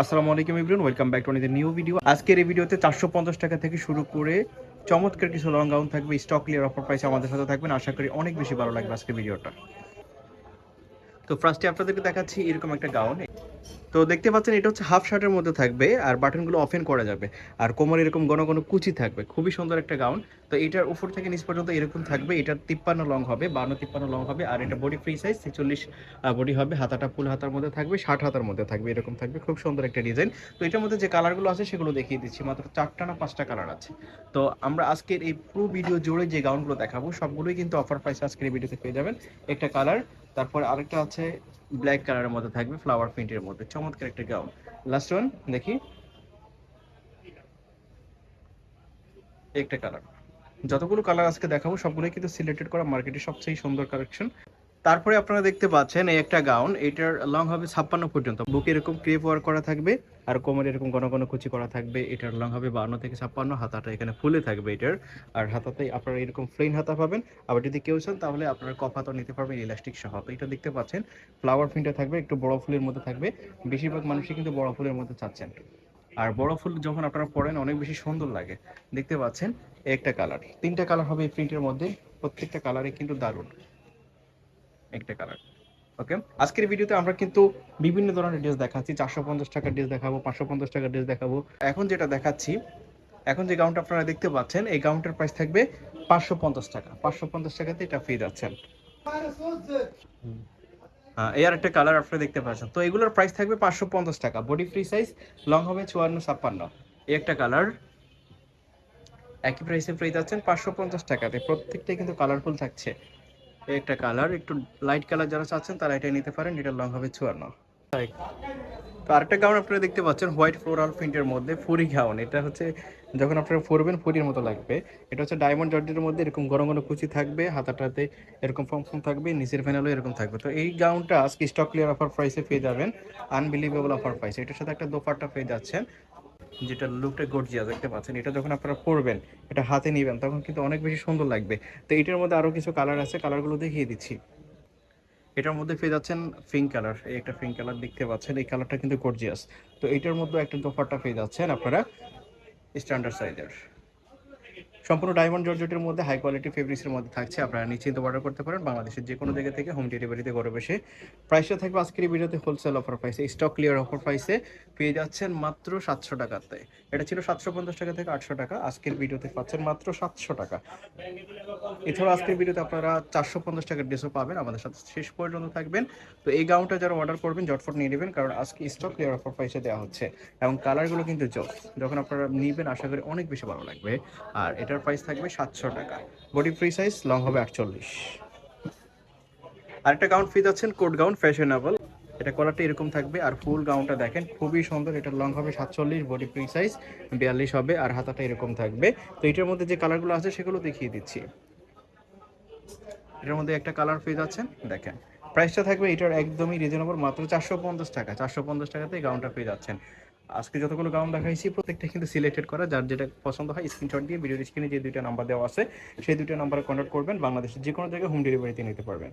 আসসালামু আলাইকুম Ibrahim welcome back to new video আজকের এই ভিডিওতে চারশো পঞ্চাশ টাকা থেকে শুরু করে চমৎকার কিছু লং গাউন থাকবে স্টক ক্লিয়ার অফার প্রাইসে আমাদের সাথে থাকবেন। আশা করি অনেক বেশি ভালো লাগবে আজকের ভিডিওটা তো ফার্স্টে আপনাদেরকে দেখাচ্ছি এরকম একটা গাউন তো দেখতে পাচ্ছেন এটা হচ্ছে হাফ শার্টের মধ্যে থাকবে আর বাটনগুলো অফেন করা যাবে। আর কোমর এরকম ঘন ঘন কুচি থাকবে। খুবই সুন্দর একটা গাউন তো এটার উপর থেকে নিচ পর্যন্ত এরকম থাকবে। এটার তিপ্পান্ন লং হবে, বান্ন তিপ্পান্ন লং হবে আর এটা বডি ফ্রি সাইজ ছেচল্লিশ বডি হবে। হাতাটা ফুল হাতার মধ্যে থাকবে, ষাট হাতার মধ্যে থাকবে, এরকম থাকবে। খুব সুন্দর একটা ডিজাইন তো এটার মধ্যে যে কালারগুলো আছে সেগুলো দেখিয়ে দিচ্ছি। মাত্র চারটা না পাঁচটা কালার আছে। তো আমরা আজকের এই পুরো ভিডিও জুড়ে যে গাউনগুলো দেখাবো, সবগুলোই কিন্তু অফার প্রাইস আজকের এই ভিডিওতে পেয়ে যাবেন। একটা কালার তারপর আরেকটা আছে ব্ল্যাক কালারের মধ্যে থাকবে ফ্লাওয়ার প্রিন্টের মধ্যে। চমৎকার একটা গাউন লাস্ট ওয়ান দেখি। একটা কালার যতগুলো কালার আজকে দেখাবো, সবগুলোই কিন্তু সিলেক্টেড করা মার্কেটের সবচেয়ে সুন্দর কালেকশন তারপরে আপনারা দেখতে পাচ্ছেন এই একটা গাউন এটার লং হবে ছাপ্পান্ন পর্যন্ত। বুকে এরকম ক্রেপ ওয়ার্ক করা থাকবে, আর কোমরে এরকম ঘন ঘন কুচি করা থাকবে, এটার লং হবে বান্ন থেকে ছাপ্পান্ন, হাতাটা এখানে ফুলে থাকবে এটার। আর হাতাতে আপনারা এরকম প্লেন হাতা পাবেন। আবার যদি কেউ চান, তাহলে আপনারা কফ হাতা নিতে পারবেন ইলাস্টিক সহ। এটা দেখতে পাচ্ছেন ফ্লাওয়ার প্রিন্টে থাকবে, একটু বড় ফুলের মধ্যে থাকবে। বেশিরভাগ মানুষই কিন্তু বড় ফুলের মধ্যে চাচ্ছেন। আর বড় ফুল যখন আপনারা পড়েন অনেক বেশি সুন্দর লাগে। দেখতে পাচ্ছেন, একটা কালার তিনটা কালার হবে এই প্রিন্টের মধ্যে, প্রত্যেকটা কালারে কিন্তু দারুণ। একটা কালার ওকে আজকের ভিডিওতে আমরা কিন্তু বিভিন্ন ধরনের ড্রেস দেখাচ্ছি। চারশো পঞ্চাশ টাকার ড্রেস দেখাবো, পাঁচশো পঞ্চাশ টাকার ড্রেস দেখাবো। এখন যেটা দেখাচ্ছি, এখন যে গাউনটা আপনারা দেখতে পাচ্ছেন, এই গাউনটার প্রাইস থাকবে পাঁচশো পঞ্চাশ টাকা। পাঁচশো পঞ্চাশ টাকাতে এটা যাচ্ছেন। আর একটা কালার আপনারা দেখতে পাচ্ছেন। তো এগুলোর প্রাইস থাকবে পাঁচশো পঞ্চাশ টাকা। বডি ফ্রি সাইজ লং হবে চুয়ান্ন ছাপ্পান্ন। একটা কালার একই প্রাইসে পেয়ে যাচ্ছেন পাঁচশো পঞ্চাশ টাকাতে। প্রত্যেকটাই কিন্তু কালারফুল থাকছে। একটা কালার একটু লাইট কালার যারা চাচ্ছেন তারা এটা নিতে পারেন, এটা লং হবে চুয়ান্ন। তো আরেকটা গাউন আপনারা দেখতে পাচ্ছেন হোয়াইট ফ্লোরাল প্রিন্টের মধ্যে ফুরি গাউন এটা হচ্ছে যখন আপনারা পরবেন ফুরির মতো লাগবে। এটা হচ্ছে ডায়মন্ড জর্জের মধ্যে এরকম গরম গরম কুচি থাকবে, হাতাটাতে এরকম ফর্ম থাকবে, নিচের ফ্যানেলও এরকম থাকবে। তো এই গাউনটা আজকে স্টক ক্লিয়ার অফার প্রাইসে পেয়ে যাবেন আনবিলিভেবল অফার প্রাইস এটার সাথে একটা দোপারটা পেয়ে যাচ্ছেন। যেটা লুকটা গর্জিয়া দেখতে পাচ্ছেন, এটা যখন আপনারা পরবেন, এটা হাতে নেবেন, তখন কিন্তু অনেক বেশি সুন্দর লাগবে। তো এটার মধ্যে আরও কিছু কালার আছে কালারগুলো দেখিয়ে দিচ্ছি। এটার মধ্যে পেয়ে যাচ্ছেন পিঙ্ক কালার এই একটা পিঙ্ক কালার দেখতে পাচ্ছেন, এই কালারটা কিন্তু গর্জিয়াস তো এটার মধ্যে একটা দোফারটা পেয়ে যাচ্ছেন আপনারা স্ট্যান্ডার্ড সাইজের সম্পূর্ণ ডায়মন্ড জর্জেটের মধ্যে হাই কোয়ালিটি ফেব্রিক্সের মধ্যে থাকছে। আপনারা নিশ্চিন্ত অর্ডার করতে পারেন। বাংলাদেশের যে কোনো জায়গা থেকে হোম ডেলিভারিতে ঘরে বসে প্রাইসটা থাকবে। আজকের ভিডিওতে হোলসেল অফার প্রাইসে স্টক ক্লিয়ার অফার প্রাইসে পেয়ে যাচ্ছেন মাত্র সাতশো টাকাতে এটা ছিল সাতশো পঞ্চাশ টাকা থেকে আটশো টাকা। আজকের ভিডিওতে পাচ্ছেন মাত্র সাতশো টাকা। এছাড়া আজকের ভিডিওতে আপনারা চারশো পঞ্চাশ টাকার ড্রেসও পাবেন। আমাদের সাথে শেষ পর্যন্ত থাকবেন। তো এই গাউনটা যারা অর্ডার করবেন জটফট নিয়ে নেবেন, কারণ আজকে স্টক ক্লিয়ার অফার প্রাইসে দেওয়া হচ্ছে। এবং কালারগুলো কিন্তু জোস। যখন আপনারা নিবেন, আশা করি অনেক বেশি ভালো লাগবে। আর এটার প্রাইস থাকবে সাতশো টাকা। বডি ফ্রি সাইজ লং হবে আটচল্লিশ। আরেকটা গাউন ফ্রি যাচ্ছেন কোট গাউন ফ্যাশনেবল এটা কলারটা এরকম থাকবে, আর ফুল গাউনটা দেখেন, খুবই সুন্দর। এটা লং হবে সাতচল্লিশ বডি ফ্রি সাইজ বিয়াল্লিশ হবে, আর হাতাটা এরকম থাকবে। তো এটার মধ্যে যে কালারগুলো আছে, সেগুলো দেখিয়ে দিচ্ছি। এটার মধ্যে একটা কালার পেয়ে যাচ্ছেন দেখেন। প্রাইসটা থাকবে এটার একদমই রিজনেবল মাত্র চারশো পঞ্চাশ টাকা। চারশো পঞ্চাশ টাকাতে গাউনটা পেয়ে যাচ্ছেন আজকে যতগুলো গাউন দেখাইছি, প্রত্যেকটা কিন্তু সিলেক্টেড করা। যার যেটা পছন্দ হয় স্ক্রিনশট দিয়ে ভিডিওর স্ক্রিনে যে দুইটা নাম্বার দেওয়া আছে, সেই দুইটা নাম্বারে কন্ট্যাক্ট করবেন। বাংলাদেশের যে কোনো জায়গায় হোম ডেলিভারিতে নিতে পারবেন।